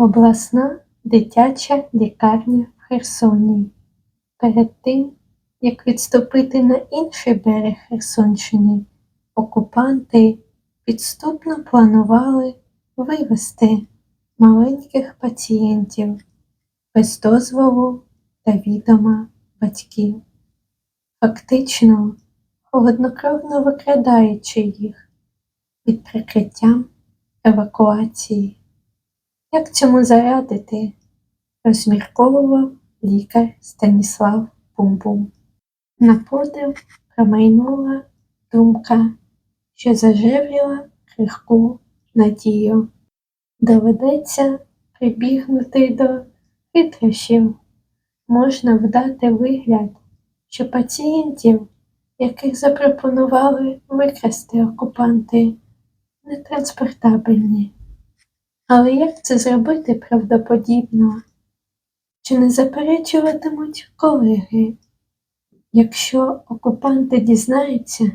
Обласна дитяча лікарня в Херсоні. Перед тим, як відступити на інший берег Херсонщини, окупанти підступно планували вивезти маленьких пацієнтів без дозволу та відома батьків, фактично холоднокровно викрадаючи їх під прикриттям евакуації. Як цьому зарадити, розмірковував лікар Станіслав Бум-Бум. На подив промайнула думка, що зажевріла крихку надію. Доведеться прибігнути до хитрощів. Можна вдати вигляд, що пацієнтів, яких запропонували викрасти окупанти, нетранспортабельні. Але як це зробити правдоподібно? Чи не заперечуватимуть колеги, якщо окупанти дізнаються,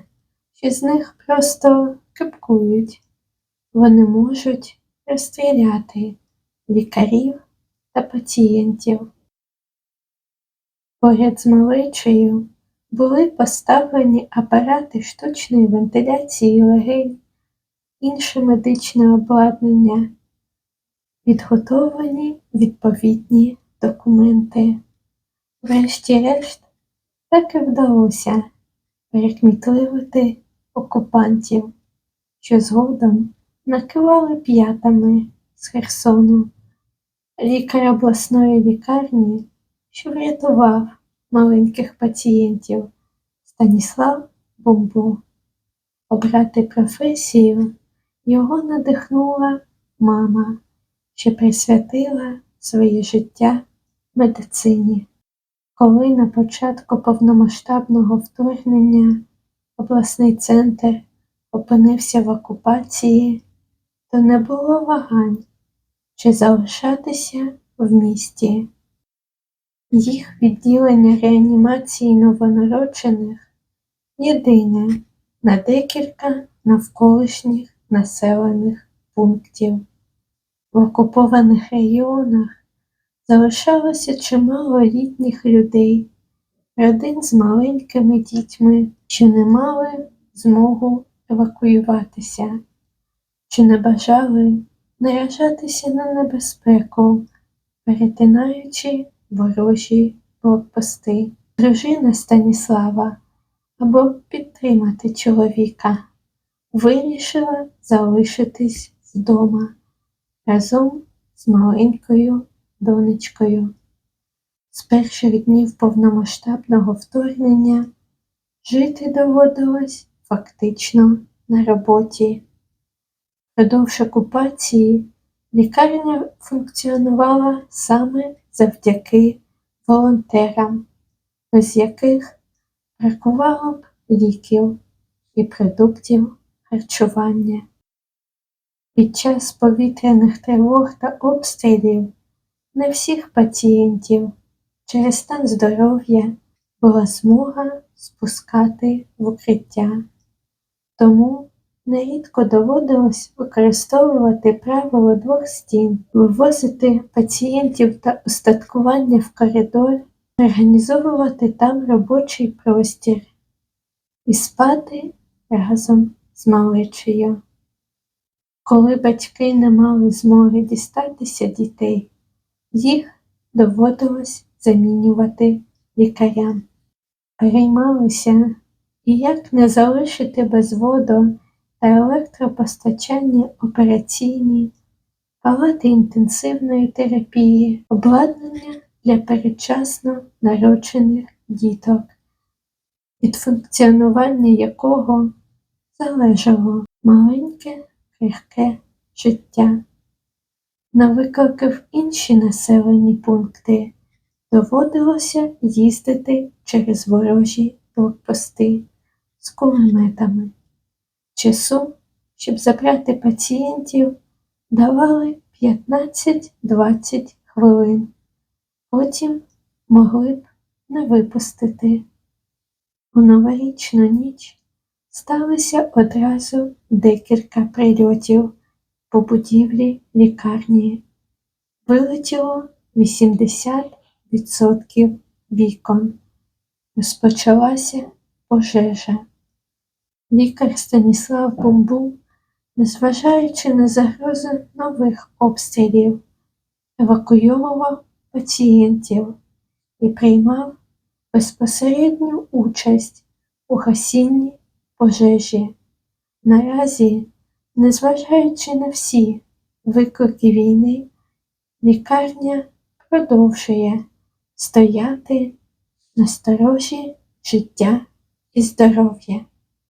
що з них просто кипкують, вони можуть розстріляти лікарів та пацієнтів? Поряд з малечею були поставлені апарати штучної вентиляції легень, інше медичне обладнання підготовлені відповідні документи. Врешті-решт, так і вдалося перекмітливити окупантів, що згодом накивали п'ятами з Херсону. Лікар обласної лікарні, що врятував маленьких пацієнтів Станіслав Бумбу. Обрати професію його надихнула мама що присвятила своє життя медицині. Коли на початку повномасштабного вторгнення обласний центр опинився в окупації, то не було вагань чи залишатися в місті. Їх відділення реанімації новонароджених єдине на декілька навколишніх населених пунктів. В окупованих регіонах залишалося чимало літніх людей, родин з маленькими дітьми, що не мали змогу евакуюватися, чи не бажали наражатися на небезпеку, перетинаючи ворожі блокпости. Дружина Станіслава або підтримати чоловіка, вирішила залишитись вдома разом з маленькою донечкою. З перших днів повномасштабного вторгнення жити доводилось фактично на роботі. Продовж окупації лікарня функціонувала саме завдяки волонтерам, без яких бракувало б ліків і продуктів харчування. Під час повітряних тривог та обстрілів не всіх пацієнтів через стан здоров'я була змога спускати в укриття, тому нерідко доводилось використовувати правило двох стін, вивозити пацієнтів та устаткування в коридор, організовувати там робочий простір і спати разом з малечею. Коли батьки не мали змоги дістатися дітей, їх доводилось замінювати лікарям. Переймалися і як не залишити без воду та електропостачання операційні, палати інтенсивної терапії, обладнання для передчасно народжених діток, від функціонування якого залежало маленьке крихке життя. На виклики в інші населені пункти доводилося їздити через ворожі блокпости з кулеметами. Часу, щоб забрати пацієнтів, давали 15-20 хвилин, потім могли б не випустити. У новорічну ніч сталося одразу декілька прильотів по будівлі лікарні. вилетіло 80% вікон. Розпочалася пожежа. Лікар Станіслав Бумбул, незважаючи на загрозу нових обстрілів, евакуйовував пацієнтів і приймав безпосередню участь у гасінні пожежі. Наразі, незважаючи на всі виклики війни, лікарня продовжує стояти на сторожі життя і здоров'я.